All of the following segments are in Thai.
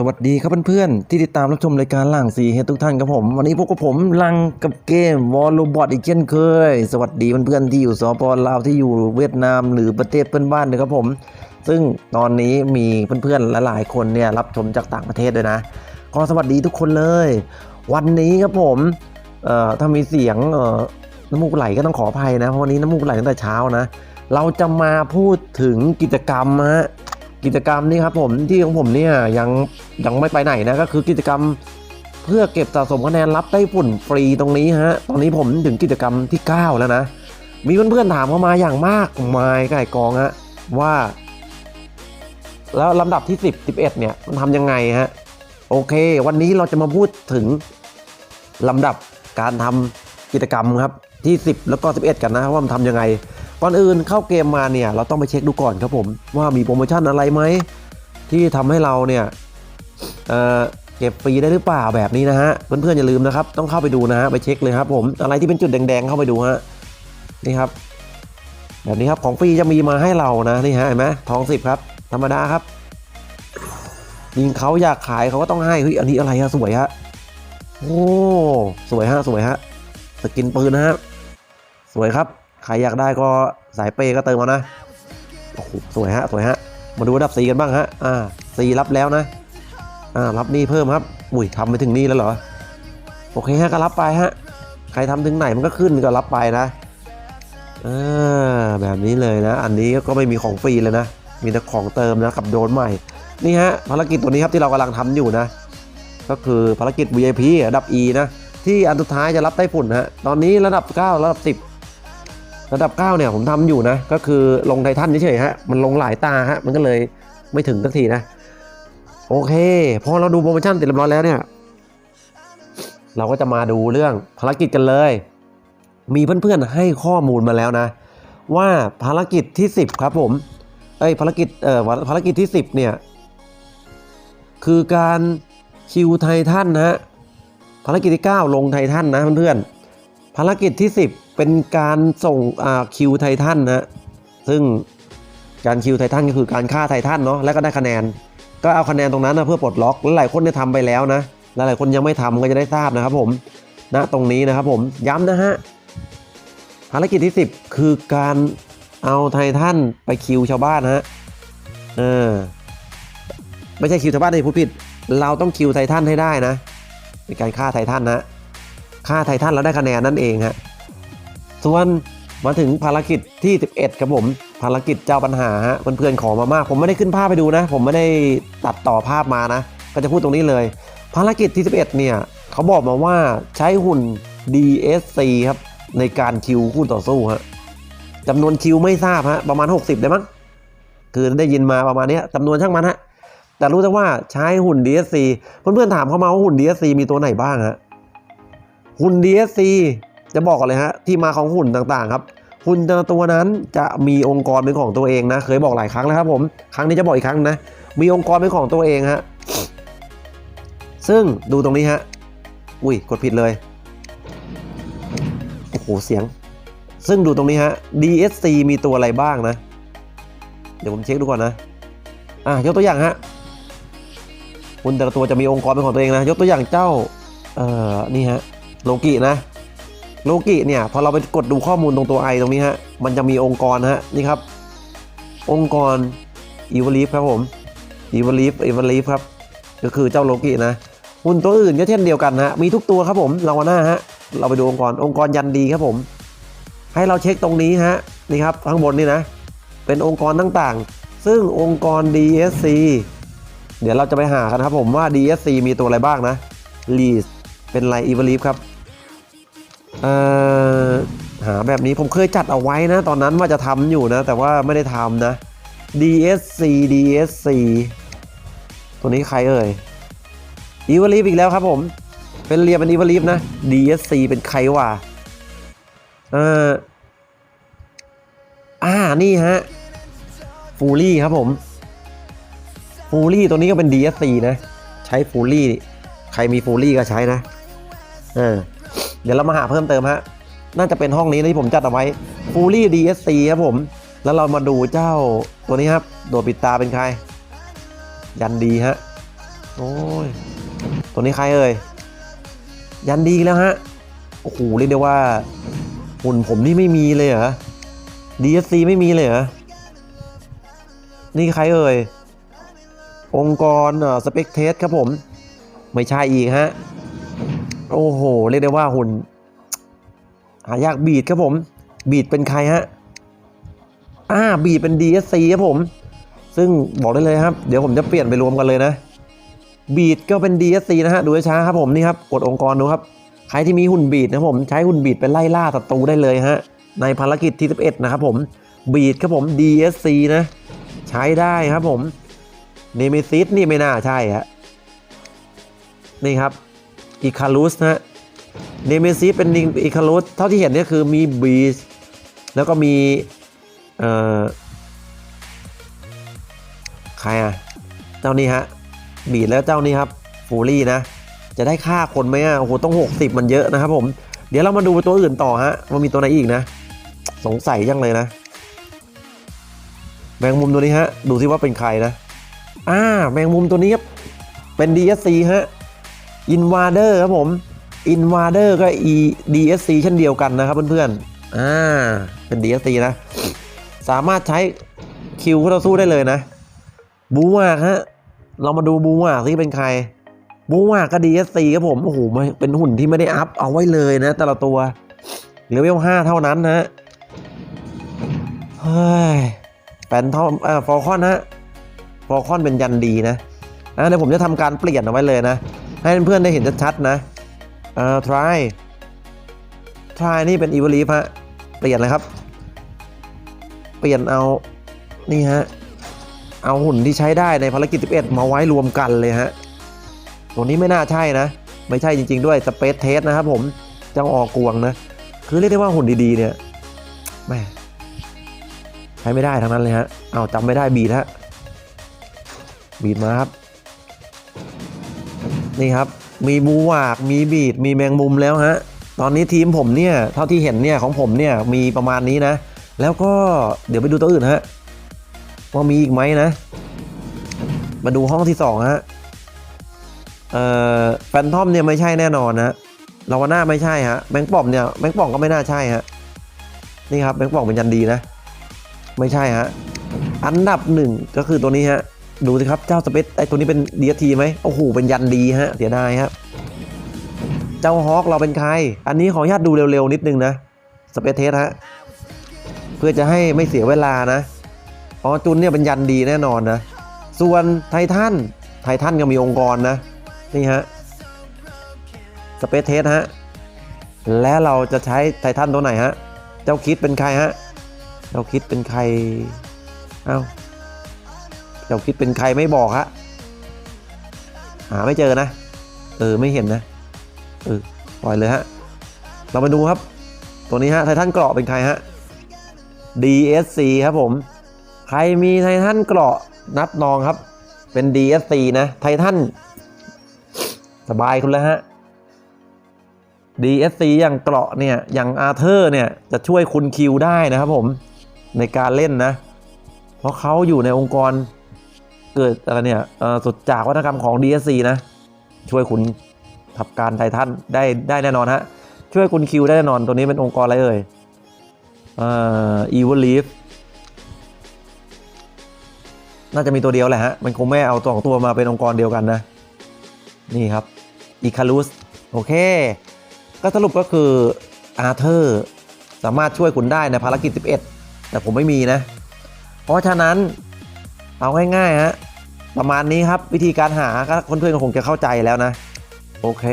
สวัสดีครับเพื่อนๆที่ติดตามรับชมรายการหลังสีเฮทุกท่านครับผม วันนี้พวกกับผมลังกับเกมวอลลูบอทอีกเช่นเคย สวัสดีเพื่อนๆที่อยู่สปปลาวที่อยู่เวียดนามหรือประเทศเพื่อนบ้านด้วยครับผม ซึ่งตอนนี้มีเพื่อนๆหลายๆคนเนี่ยรับชมจากต่างประเทศด้วยนะก็สวัสดีทุกคนเลย วันนี้ครับผมเอ่อถ้ามีเสียงเอ่อน้ำมูกไหลก็ต้องขออภัยนะเพราะวันนี้น้ำมูกไหลตั้งแต่เช้านะ เราจะมาพูดถึงกิจกรรมฮะ กิจกรรมนี่ครับผมที่ของผมเนี่ยยังยังไม่ไปไหนนะก็คือกิจกรรมเพื่อเก็บสะสมคะแนนรับไต้ฝุ่นฟรีตรงนี้ฮะตอนนี้ผมถึงกิจกรรมที่ 9 แล้วนะ มีเพื่อนๆถามเข้ามาอย่างมากมายไก่กองฮะว่า แล้วลำดับที่ 10 11 เนี่ยมันทำยังไงฮะโอเค วันนี้เราจะมาพูดถึงลำดับการทำกิจกรรมครับที่ 10 แล้วก็ 11 กันนะว่ามันทำยังไง ก่อนอื่นเข้าเกมมาเนี่ยเราต้องไปเช็คดูก่อนครับผมว่ามีโปรโมชั่นอะไรไหมที่ทำให้เราเนี่ยเเก็บฟรีได้หรือเปล่าแบบนี้นะฮะเพื่อนๆอย่าลืมนะครับต้องเข้าไปดูนะฮะไปเช็คเลยครับผมอะไรที่เป็นจุดแดงๆเข้าไปดูฮะนี่ครับ แบบนี้ครับของฟรีจะมีมาให้เรานะนี่ฮะเห็นไหมทองสิบครับธรรมดาครับยิงเขาอยากขายเขาก็ต้องให้เฮ้ยอันนี้อะไรฮะสวยฮะโอ้สวยฮะสวยฮะสกินปืนนะฮะสวยครับ ครอยากได้ก็สายเปย์ก็เติมมานะโอ้โหสวยฮะสวยฮะมาดูระดับสีกันบ้างฮะอ่าสีรับแล้วนะอ่ารับนี่เพิ่มครับ อุ้ยทำไปถึงนี่แล้วเหรอโอเคฮะก็รับไปฮะใครทำถึงไหนมันก็ขึ้นก็รับไปนะอ่าแบบนี้เลยนะ อันนี้ก็ไม่มีของฟรีเลยนะ มีแต่ของเติมนะกับโดนใหม่นี่ฮะภารกิจตัวนี้ครับที่เรากำลังทำอยู่นะ ก็คือภารกิจ VIP ระดับ E นะที่อันสุดท้ายจะรับไต้ฝุ่นฮะตอนนี้ระดับ 9 ระดับ 10 ระดับ 9 เนี่ยผมทำอยู่นะ ก็คือลงไททันเฉยๆฮะ มันลงหลายตาฮะ มันก็เลยไม่ถึงสักทีนะ โอเค พอเราดูโปรโมชั่นเสร็จเรียบร้อยแล้วเนี่ย เราก็จะมาดูเรื่องภารกิจกันเลย มีเพื่อนๆให้ข้อมูลมาแล้วนะ ว่าภารกิจที่ 10 ครับผม เอ้ยภารกิจ เอ่อภารกิจที่ 10 เนี่ย คือการคิวไททันนะฮะ ภารกิจที่ 9 ลงไททันนะเพื่อนๆ ภารกิจที่ 10 เป็นการส่งอ่าคิวไททันนะซึ่งการคิวไททันก็คือการฆ่าไททันเนาะแล้วก็ได้คะแนน ก็เอาคะแนนตรงนั้นนะเพื่อปลดล็อกและหลายคนเนี่ยทำไปแล้วนะและหลายคนยังไม่ทำก็จะได้ทราบนะครับผมณตรงนี้นะครับผมย้ำนะฮะภารกิจที่ 10 คือการเอาไททันไปคิวชาวบ้านนะฮะเออไม่ใช่คิวชาวบ้านที่พูดผิด เราต้องคิวไททันให้ได้นะเป็นการฆ่าไททันนะฆ่าไททันแล้วได้คะแนนนั่นเองฮะ ส่วนมาถึงภารกิจที่ 11 ครับผม ภารกิจเจ้าปัญหาฮะเพื่อนๆขอมามาก ผมไม่ได้ขึ้นภาพไปดูนะ ผมไม่ได้ตัดต่อภาพมานะ ก็จะพูดตรงนี้เลย ภารกิจที่ 11 เนี่ยเขาบอกมาว่าใช้หุ่น DSC ครับในการคิวคู่ต่อสู้ฮะจำนวนคิวไม่ทราบฮะประมาณ 60 ได้มั้งคือได้ยินมาประมาณนี้จำนวนช่างมันฮะแต่รู้แต่ว่าใช้หุ่น DSC เพื่อนๆถามเข้ามาว่าหุ่น DSC มีตัวไหนบ้างฮะหุ่น DSC จะบอกก่อนเลยฮะที่มาของหุ่นต่างๆครับหุ่นแต่ละตัวนั้นจะมีองค์กรเป็นของตัวเองนะ เคยบอกหลายครั้งแล้วครับผมครั้งนี้จะบอกอีกครั้งนะ มีองค์กรเป็นของตัวเองฮะซึ่งดูตรงนี้ฮะอุ้ยกดผิดเลยโอ้โหเสียง ซึ่งดูตรงนี้ฮะ DSC มีตัวอะไรบ้างนะ เดี๋ยวผมเช็คดูก่อนนะอะยกตัวอย่างฮะหุ่นแต่ละตัวจะมีองค์กรเป็นของตัวเองนะ ยกตัวอย่างเจ้าเอ่อนี่ฮะโลกินะ โลกิเนี่ยพอเราไปกดดูข้อมูลตรงตัวไอตรงนี้ฮะมันจะมีองค์กรฮะนี่ครับองค์กรอีวลีฟครับผมอีวลีฟอีวลีฟครับก็คือเจ้าโลกินะหุ่นตัวอื่นก็เช่นเดียวกันฮะมีทุกตัวครับผมลาวาน่าฮะเราไปดูองค์กรองค์กรยันดีครับผม ให้เราเช็คตรงนี้ฮะนี่ครับข้างบนนี่นะ เป็นองค์กรต่างๆ ซึ่งองค์กร DSC เดี๋ยวเราจะไปหากันครับผมว่า DSC มีตัวอะไรบ้างนะ Lead เป็นไร e v o l i v e ครับ หาแบบนี้ผมเคยจัดเอาไว้นะ ตอนนั้นว่าจะทำอยู่นะ แต่ว่าไม่ได้ทำนะ DSC DSC ตัวนี้ใครเอ่ย e v o l i v e อีกแล้วครับผม เป็นเรียเป็น e v o l i v e นะ DSC เป็นใครวะเอ่ออ่านี่ฮะฟูลี่ครับผมฟูลี่ตัวนี้ก็เป็น DSC นะ ใช้ฟูลี่ ใครมีฟูลี่ก็ใช้นะ เออ เดี๋ยวเรามาหาเพิ่มเติมฮะ น่าจะเป็นห้องนี้นะที่ผมจัดเอาไว้ฟูลี่ DSC ครับผม แล้วเรามาดูเจ้าตัวนี้ครับ โดดปิดตาเป็นใคร ยันดีฮะ โอ้ย ตัวนี้ใครเอ่ย ยันดีแล้วฮะ โอ้โหเรียกได้ว่าหุ่นผมนี่ไม่มีเลยเหรอ DSC ไม่มีเลยเหรอ นี่ใครเอ่ย องค์กรเอ่อสเปกเทสครับผม ไม่ใช่อีกฮะ โอ้โห เรียกได้ว่าหุ่นหายากบีดครับผม บีดเป็นใครฮะอ่าบีดเป็น DSC ครับผม ซึ่งบอกได้เลยครับ เดี๋ยวผมจะเปลี่ยนไปรวมกันเลยนะ บีดก็เป็น DSC นะฮะ ดูช้าครับผมนี่ครับ กดองค์กรดูครับ ใครที่มีหุ่นบีดนะผม ใช้หุ่นบีดไปไล่ล่าศัตรูได้เลยฮะ ในภารกิจที่ 11 นะครับผม บีดครับผม DSC นะ ใช้ได้ครับผมเนมิซิสนี่ไม่น่าใช่ฮะ นี่ครับ อีคารุสนะฮะเนมิซิสเป็นอีคารุสเท่าที่เห็นเนี่ยคือมีบีสแล้วก็มีเอ่อใครอะ เจ้านี้ฮะบีดแล้วเจ้านี้ครับฟูรี่นะ จะได้ฆ่าคนไหมอะโอ้โหต้อง 60 มันเยอะนะครับผม เดี๋ยวเรามาดูตัวอื่นต่อฮะว่ามีตัวไหนอีกนะ สงสัยยังเลยนะ แมงมุมตัวนี้ฮะ ดูซิว่าเป็นใครนะอ่าแมงมุมตัวนี้ครับเป็น DSC ฮะ Invader ครับผม Invader ก็ E DSC เช่นเดียวกันนะครับเพื่อนๆอ่าเป็น DSC นะ สามารถใช้คิวเข้าต่อสู้ได้เลยนะบูมากฮะเรามาดูบูมากที่เป็นใครบูมากก็ DSC ครับผมโอ้โหเป็นหุ่นที่ไม่ได้อัพเอาไว้เลยนะ แต่ละตัวเลเวล5เท่านั้นนะเฮ้ยแฟนทอมอ่าฟอลคอนฮะฟอลคอนเป็นยันดีนะอ่าเดี๋ยวผมจะทำการเปลี่ยนเอาไว้เลยนะ ให้เพื่อนๆได้เห็นชัดๆนะอ่า try try นี่เป็นอีเวลีฟฮะ เปลี่ยนเลยครับ เปลี่ยนเอา นี่ฮะ เอาหุ่นที่ใช้ได้ในภารกิจ 11 มาไว้รวมกันเลยฮะ ตัวนี้ไม่น่าใช่นะ ไม่ใช่จริง ๆ ด้วย สเปซเทสนะครับผม เจ้าออกวงนะ คือเรียกได้ว่าหุ่นดีๆ เนี่ยแม่ใช้ไม่ได้ทั้งนั้นเลยฮะ เอาจำไม่ได้บีดฮะ บีดมาครับ นี่ครับ มีบูวาก มีบีด มีแมงมุมแล้วฮะ ตอนนี้ทีมผมเนี่ย เท่าที่เห็นเนี่ยของผมเนี่ยมีประมาณนี้นะ แล้วก็เดี๋ยวไปดูตัวอื่นฮะ ว่ามีอีกไหมนะ มาดูห้องที่สองฮะ เอ่อ แฟนทอมเนี่ยไม่ใช่แน่นอนนะลาวาน่าไม่ใช่ฮะแบงค์ป่อมเนี่ยแบงค์ป่องก็ไม่น่าใช่ฮะ นี่ครับแบงค์ป่องเป็นยันดีนะ ไม่ใช่ฮะ อันดับหนึ่งก็คือตัวนี้ฮะ ดูสิครับเจ้าสเปซไอตัวนี้เป็นดีทีไหมโอ้โหเป็นยันดีฮะเสียดายครับเจ้าฮอคเราเป็นใคร อันนี้ขออนุญาตดูเร็วๆนิดนึงนะสเปซเทสฮะเพื่อจะให้ไม่เสียเวลานะอ๋อจุนเนี่ยเป็นยันดีแน่นอนนะส่วนไททันไททันก็มีองค์กรนะนี่ฮะสเปซเทสฮะและเราจะใช้ไททันตัวไหนฮะ เจ้าคิดเป็นใครฮะ เจ้าคิดเป็นใคร เอ้า เจ้าคิดเป็นใครไม่บอกฮะหาไม่เจอนะ เออไม่เห็นนะ เออปล่อยเลยฮะ เรามาดูครับ ตัวนี้ฮะไททันเกราะเป็นใครฮะ DSC ครับผม ใครมีไททันเกราะนับนองครับ เป็น DSC นะ ไททันสบายคุณแล้วฮะ DSC อย่างเกราะเนี่ย อย่างอาเธอร์เนี่ย จะช่วยคุณคิวได้นะครับผม ในการเล่นนะ เพราะเขาอยู่ในองค์กร เกิดอะไรเนี่ยสุดจากวัฒนธรรมของ DSC นะ ช่วยคุณทับการไททันได้ได้แน่นอนฮะ ช่วยคุณคิวได้แน่นอน ตัวนี้เป็นองค์กรอะไรเอ่ยอ่อ Evil Leaf น่าจะมีตัวเดียวแหละฮะ มันคงไม่เอาตัวของตัวมาเป็นองค์กรเดียวกันนะ นี่ครับอีคารุสโอเค ก็สรุปก็คืออาเธอร์สามารถช่วยคุณได้ในภารกิจ 11 แต่ผมไม่มีนะ เพราะฉะนั้นเอาง่ายๆฮะ ประมาณนี้ครับวิธีการหาก็เพื่อนๆคงจะเข้าใจแล้วนะ โอเค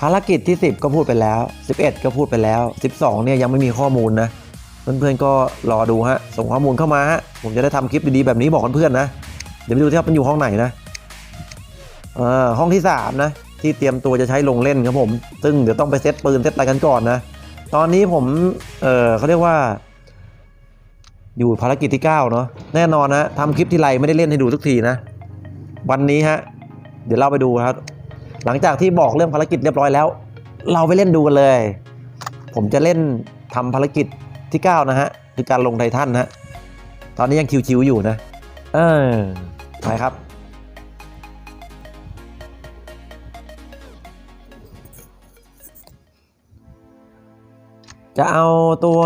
ภารกิจที่ 10 ก็พูดไปแล้ว 11 ก็พูดไปแล้ว 12 เนี่ยยังไม่มีข้อมูลนะ เพื่อนๆก็รอดูฮะส่งข้อมูลเข้ามาฮะผมจะได้ทำคลิปดีๆแบบนี้บอกเพื่อนๆนะ เดี๋ยวไปดูที่มันอยู่ห้องไหนนะเอ่อห้องที่ 3 นะ ที่เตรียมตัวจะใช้ลงเล่นครับผม ซึ่งเดี๋ยวต้องไปเซตปืนเซตอะไรกันก่อนนะตอนนี้ผมเออเขาเรียกว่า อยู่ภารกิจที่ 9 เนาะแน่นอนนะทำคลิปที่ไรไม่ได้เล่นให้ดูทุกทีนะ วันนี้ฮะ เดี๋ยวเราไปดูครับ หลังจากที่บอกเรื่องภารกิจเรียบร้อยแล้ว เราไปเล่นดูกันเลย ผมจะเล่นทำภารกิจที่ 9 นะฮะ คือการลงไททันนะตอนนี้ยังคิวๆอยู่นะ เออไปครับจะเอาตัว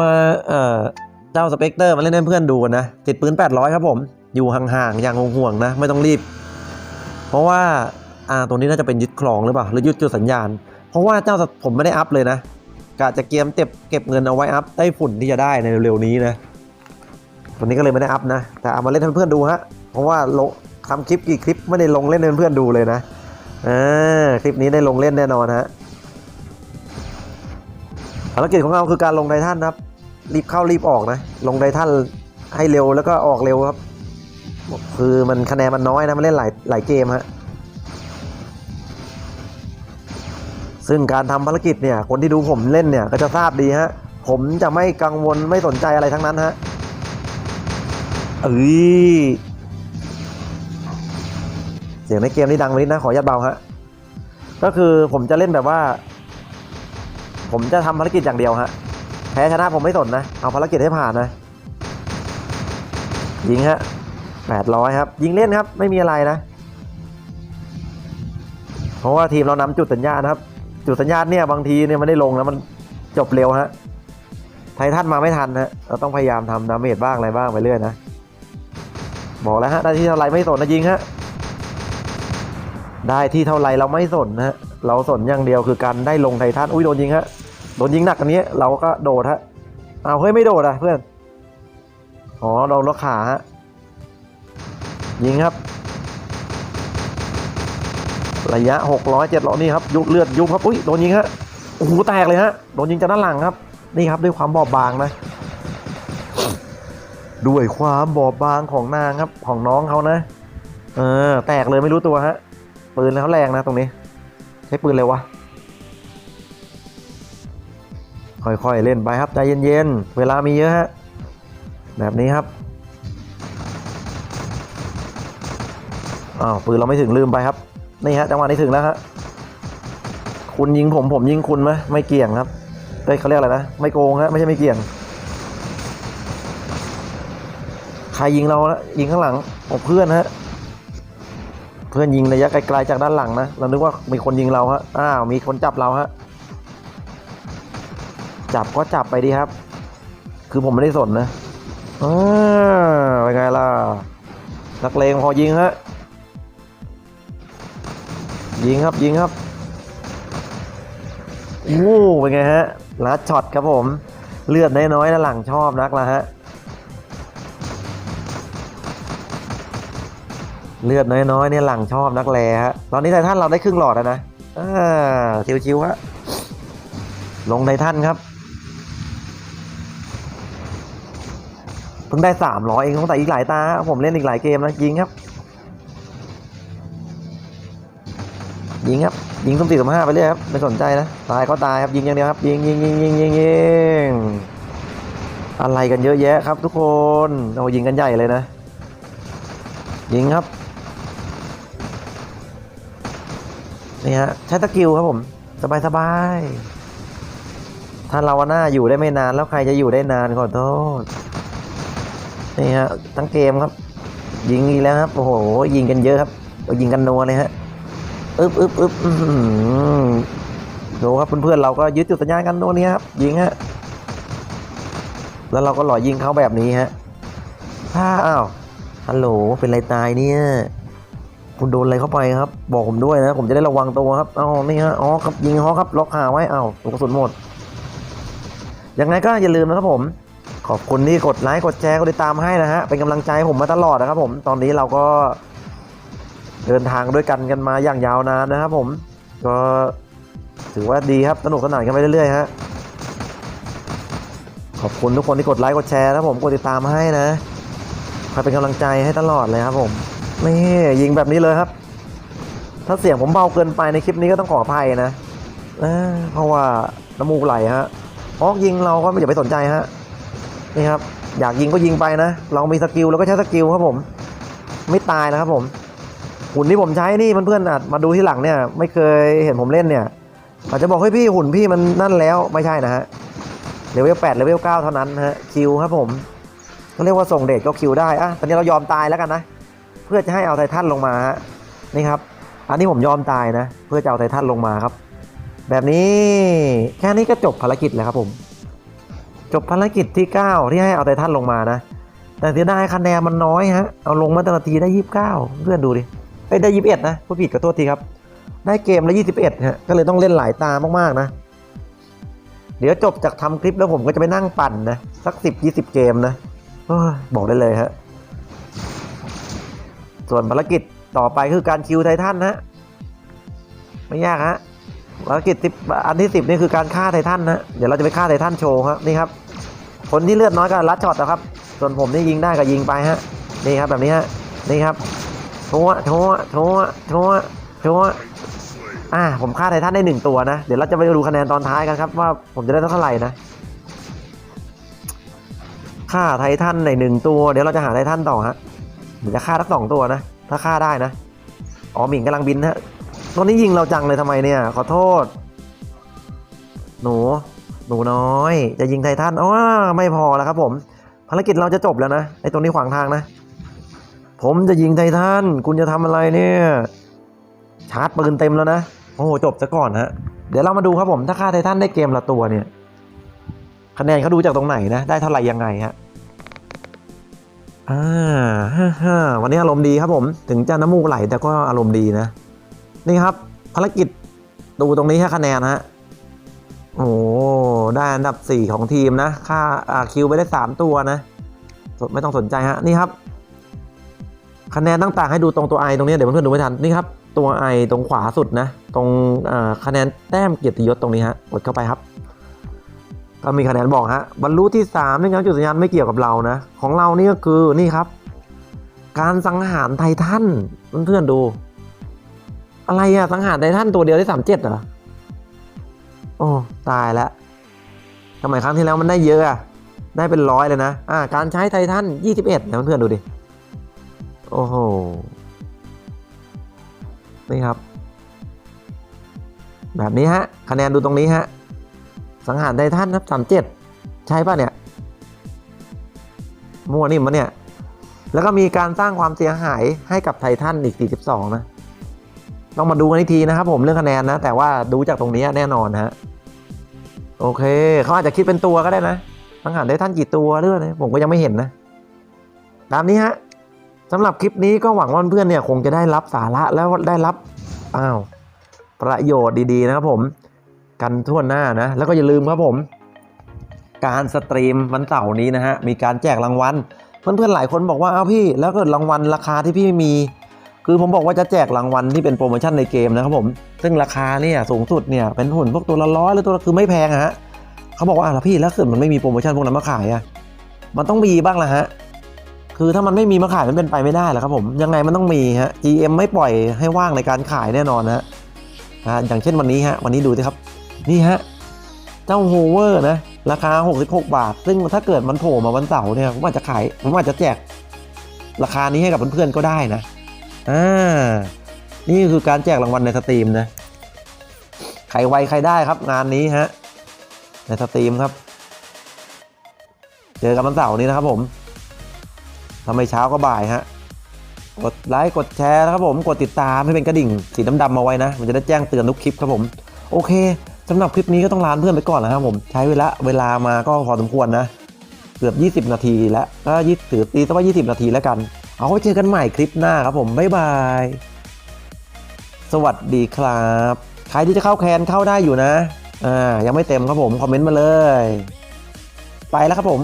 เอ่อ เจ้าสเปกเตอร์มาเล่นให้เพื่อนดูกันนะติดปืน 800 ครับผม อยู่ห่างๆ อย่างห่วงๆนะ ไม่ต้องรีบ เพราะว่าอ่าตัวนี้น่าจะเป็นยึดคลองหรือเปล่าหรือยึดจุดสัญญาณ เพราะว่าเจ้าสผมไม่ได้อัพเลยนะกะจะเกียมเก็บเก็บเงินเอาไว้อัพได้ฝุ่นที่จะได้ในเร็วๆนี้นะตัวนี้ก็เลยไม่ได้อัพนะ แต่เอามาเล่นให้เพื่อนๆดูฮะเพราะว่าลงทำคลิปกี่คลิปไม่ได้ลงเล่นให้เพื่อนๆดูเลยนะอ่าคลิปนี้ได้ลงเล่นแน่นอนฮะภารกิจของเราคือการลงไททันนะครับ รีบเข้ารีบออกนะ ลงไททันให้เร็วแล้วก็ออกเร็วครับ คือมันคะแนนมันน้อยนะ มันเล่นหลายหลายเกมฮะซึ่งการทำภารกิจเนี่ย คนที่ดูผมเล่นเนี่ย ก็จะทราบดีฮะ ผมจะไม่กังวลไม่สนใจอะไรทั้งนั้นฮะเอ้ยเสียงในเกมนี่ดังไปนิดนะ ขออนุญาตเบาฮะ ก็คือผมจะเล่นแบบว่า ผมจะทำภารกิจอย่างเดียวฮะ พ้ชนะผมไม่สนนะ เอาภารกิจให้ผ่านนะ ยิงฮะแปดร้อยครับ ยิงเล่นครับ ไม่มีอะไรนะ เพราะว่าทีมเรานำจุดสัญญาณครับ จุดสัญญาณเนี่ยบางทีเนี่ยมันได้ลงแล้วมันจบเร็วฮะ ไททันมาไม่ทันฮะ เราต้องพยายามทำดาเมจบ้างอะไรบ้างไปเรื่อยนะ บอกแล้วฮะได้ที่เท่าไรไม่สนนะยิงฮะ ได้ที่เท่าไรเราไม่สนนะฮะ เราสนอย่างเดียวคือการได้ลงไททัน อุ้ยโดนยิงฮะ โดนยิงหนักอันนี้เราก็โดดฮะเอาเฮ้ยไม่โดดอะเพื่อนอ๋อโดนล็อกขาฮะยิงครับ ระยะหกร้อยเจ็ดร้อยนี่ครับยุบเลือดยุบครับอุ้ยโดนยิงฮะโอ้โหแตกเลยฮะโดนยิงจากด้านหลังครับ นี่ครับด้วยความบอบบางนะ ด้วยความบอบบางของนางครับของน้องเขานะ เออ แตกเลยไม่รู้ตัวฮะปืนเขาแรงนะตรงนี้ ใช้ปืนเลยวะ ค่อยๆเล่นไปครับใจเย็นๆ เวลามีเยอะฮะ แบบนี้ครับ อ้าวปืนเราไม่ถึงลืมไปครับ นี่ฮะจังหวะนี้ถึงแล้วฮะ คุณยิงผมผมยิงคุณไหมไม่เกี่ยงครับเฮ้ยเขาเรียกอะไรนะ ไม่โกงฮะไม่ใช่ไม่เกี่ยง ใครยิงเราละยิงข้างหลังโอ้เพื่อนฮะ เพื่อนยิงระยะไกลๆจากด้านหลังนะ เรานึกว่ามีคนยิงเราฮะ อ้าวมีคนจับเราฮะ จับก็จับไปดีครับ คือผมไม่ได้สนนะอ่าเป็นไงล่ะ นักเลงพอยิงฮะ ยิงครับยิงครับโอ้เป็นไงฮะลัดช็อตครับผม เลือดน้อยๆนะหลังชอบนักละฮะ เลือดน้อยๆเนี่ยหลังชอบนักแลฮะ ตอนนี้ไททันเราได้ครึ่งหลอดแล้วนะอ่าชิวๆฮะลงไททันครับ พิ่งได้สามร้อยเองต้องแต่อีกหลายตาครับผมเล่นอีกหลายเกมนะยิงครับ ยิงครับ ยิงสุ่มสี่สุ่มห้าไปเรื่อยครับไม่สนใจนะ ตายก็ตายครับยิงอย่างเดียวครับยิงยิงยิงยิงยิงยิงอะไรกันเยอะแยะครับ ทุกคนโอ้ยิงกันใหญ่เลยนะ ยิงครับนี่ฮะใช้สกิลครับผมสบายสบายถ้าเราหน้าอยู่ได้ไม่นานแล้วใครจะอยู่ได้นานขอโทษ นี่ฮะทั้งเกมครับ ยิงอีกแล้วครับโอ้โหยิงกันเยอะครับยิงกันนัวเลยฮะอึ๊บอึ๊บอึ๊บดูครับเพื่อนๆเราก็ยึดจุดสัญญาณกันตัวนี้ครับ ยิงฮะแล้วเราก็หล่อยิงเขาแบบนี้ฮะถ้าอ้าวฮัลโหลเป็นไรตายเนี่ยคุณโดนอะไรเข้าไปครับ บอกผมด้วยนะ ผมจะได้ระวังตัวครับเอ้านี่ฮะอ๋อครับยิงเขาครับล็อกขาไว้เอ้าลูกกระสุนหมดยังไงก็อย่าลืมนะครับผม ขอบคุณที่กดไลค์กดแชร์กดติดตามให้นะฮะเป็นกำลังใจผมมาตลอดนะครับ ผมตอนนี้เราก็เดินทางด้วยกันกันมาอย่างยาวนานนะครับ ผมก็ถือว่าดีครับสนุกสนานกันไปเรื่อยๆฮะขอบคุณทุกคนที่กดไลค์กดแชร์นะผมกดติดตามให้นะคอยเป็นกำลังใจให้ตลอดเลยครับผมนี่ยิงแบบนี้เลยครับ ถ้าเสียงผมเบาเกินไปในคลิปนี้ก็ต้องขออภัยนะเออเพราะว่าน้ำมูกไหลฮะออกยิงเราก็ไม่อย่าไปสนใจฮะ นี่ครับ อยากยิงก็ยิงไปนะ เรามีสกิลเราก็ใช้สกิลครับผม ไม่ตายนะครับผมหุ่นที่ผมใช้นี่เพื่อนๆอาจมาดูที่หลังเนี่ย ไม่เคยเห็นผมเล่นเนี่ย อาจจะบอกให้พี่หุ่นพี่มันนั่นแล้วไม่ใช่นะฮะเลเวลแปดเลเวลเก้าเท่านั้นฮะคิวครับผมก็เรียกว่าส่งเดชก็คิวได้อะตอนนี้เรายอมตายแล้วกันนะ เพื่อจะให้เอาไททันลงมาฮะนี่ครับ อันนี้ผมยอมตายนะ เพื่อจะเอาไททันลงมาครับ แบบนี้แค่นี้ก็จบภารกิจแล้วครับผม จบภารกิจที่ 9 ที่ให้เอาไททันลงมานะ แต่เสียดายคะแนนมันน้อยฮะ เอาลงมาแต่ละทีได้ 29 เพื่อนดูดิไอ้ยได้ 21 นะผู้ผิดขอโทษทีครับ ได้เกมละ 21 ฮะ ก็เลยต้องเล่นหลายตามากๆนะ เดี๋ยวจบจากทำคลิปแล้วผมก็จะไปนั่งปั่นนะ สัก 10 20 เกมนะอบอกได้เลยฮะ ส่วนภารกิจต่อไปคือการคิวไททันนะไม่ยากฮะ ภารกิจสิบอันที่สิบนี่คือการฆ่าไททันนะเดี๋ยวเราจะไปฆ่าไททันโชว์ครับนี่ครับ คนที่เลือดน้อยก็รัดช็อตนะครับ ส่วนผมนี่ยิงได้ก็ยิงไปฮะนี่ครับแบบนี้ฮะนี่ครับโชว์โชว์โชว์โชว์โชว์อ่าผมฆ่าไททันได้หนึ่งตัวนะเดี๋ยวเราจะไปดูคะแนนตอนท้ายกันครับ ว่าผมจะได้เท่าไหร่นะฆ่าไททันในหนึ่งตัว เดี๋ยวเราจะหาไททันต่อฮะเดี๋ยวจะฆ่าทั้งสองตัวนะ ถ้าฆ่าได้นะอ๋อหมิงกำลังบินฮะ ตอนนี้ยิงเราจังเลยทำไมเนี่ย ขอโทษ หนู หนูน้อย จะยิงไททันอ๋อไม่พอแล้วครับผม ภารกิจเราจะจบแล้วนะไอ้ตรงนี้ขวางทางนะ ผมจะยิงไททันคุณจะทำอะไรเนี่ย ชาร์จปืนเต็มแล้วนะ โอ้โหจบซะก่อนฮะเดี๋ยวเรามาดูครับผมถ้าฆ่าไททันได้เกมละตัวเนี่ย คะแนนเขาดูจากตรงไหนนะ ได้เท่าไหร่ยังไงฮะอ่าฮ่าฮ่าวันนี้อารมณ์ดีครับผม ถึงจะน้ำมูกไหลแต่ก็อารมณ์ดีนะ นี่ครับ ภารกิจดูตรงนี้แค่คะแนนฮะโอ้ได้อันดับ 4 ของทีมนะ ค่าอ่าคิวไปได้ 3 ตัวนะ ไม่ต้องสนใจฮะ นี่ครับ คะแนนต่างๆให้ดูตรงตัวไอตรงนี้ เดี๋ยวเพื่อนๆดูไม่ทัน นี่ครับ ตัวไอตรงขวาสุดนะ ตรงอ่าคะแนนแต้มเกียรติยศตรงนี้ฮะ กดเข้าไปครับ ก็มีคะแนนบอกฮะ บรรลุที่3นี่ครับจุดสัญญาณไม่เกี่ยวกับเรานะ ของเรานี่ก็คือนี่ครับ การสังหารไททันเพื่อนๆดู อะไรอะสังหารไททันตัวเดียวได้สามเจ็ดเหรอโอ้ตายแล้วทำไมครั้งที่แล้วมันได้เยอะอะได้เป็นร้อยเลยนะ อ่า การใช้ไททันยี่สิบเอ็ดนะเพื่อนๆดูดิ โอ้โห นี่ครับ แบบนี้ฮะ คะแนนดูตรงนี้ฮะ สังหารไททันครับสามเจ็ดใช่ป่ะเนี่ย มั่วนิ่มมะเนี่ย แล้วก็มีการสร้างความเสียหายให้กับไททันอีก 42 นะ ต้องมาดูกันอีกทีนะครับ ผมเรื่องคะแนนนะ แต่ว่าดูจากตรงนี้แน่นอนฮะโอเคเขาอาจจะคิดเป็นตัวก็ได้นะสังหารได้ททันกี่ตัวเรื่องนะผมก็ยังไม่เห็นนะตามนี้ฮะสำหรับคลิปนี้ก็หวังว่าเพื่อนเนี่ยคงจะได้รับสาระแล้วได้รับอ้าวประโยชน์ดีๆนะครับผม กันทั่วหน้านะ แล้วก็อย่าลืมครับผม การสตรีมวันเสาร์นี้นะฮะมีการแจกรางวัลเพื่อนๆหลายคนบอกว่าเอาพี่ แล้วกิดรางวัลราคาที่พี่มี คือผมบอกว่าจะแจกรางวัลที่เป็นโปรโมชั่นในเกมนะครับผม ซึ่งราคาเนี่ยสูงสุดเนี่ยเป็นหุ่นพวกตัวละร้อยหรือตัวละคือไม่แพงฮะเขาบอกว่าอะพี่แล้วเกิดมันไม่มีโปรโมชั่นพวกนั้นมาขายอะมันต้องมีบ้างละฮะคือถ้ามันไม่มีมาขายมันเป็นไปไม่ได้แหละครับผมยังไงมันต้องมีฮะ GM ไม่ปล่อยให้ว่างในการขายแน่นอนนะฮะอ่าอย่างเช่นวันนี้ฮะวันนี้ดูสิครับ นี่ฮะเจ้าโฮเวอร์นะราคา 66 บาท ซึ่งถ้าเกิดมันโผล่มาวันเสาร์เนี่ยผมอาจจะขายผมอาจจะแจกราคานี้ให้กับเพื่อนๆก็ได้นะ อ่า นี่คือการแจกรางวัลในสตรีมนะ ใครไวใครได้ครับงานนี้ฮะ ในสตรีมครับ เจอกันวันเสาร์นี้นะครับผมทำไมเช้าก็บ่ายฮะ กดไลค์กดแชร์นะครับผม กดติดตามให้เป็นกระดิ่งสีดำๆมาไว้นะ มันจะได้แจ้งเตือนทุกคลิปครับผม โอเคสำหรับคลิปนี้ก็ต้องลาเพื่อนไปก่อนนะครับผม ใช้เวลาเวลามาก็พอสมควรนะ เกือบ 20 นาทีแล้วก็ยี่ถือตีซะว่า 20 นาทีแล้วกัน เอาไว้เจอกันใหม่คลิปหน้าครับผม บ๊ายบาย สวัสดีครับ ใครที่จะเข้าแคนเข้าได้อยู่นะ อ่า ยังไม่เต็มครับผม คอมเมนต์มาเลย ไปแล้วครับผม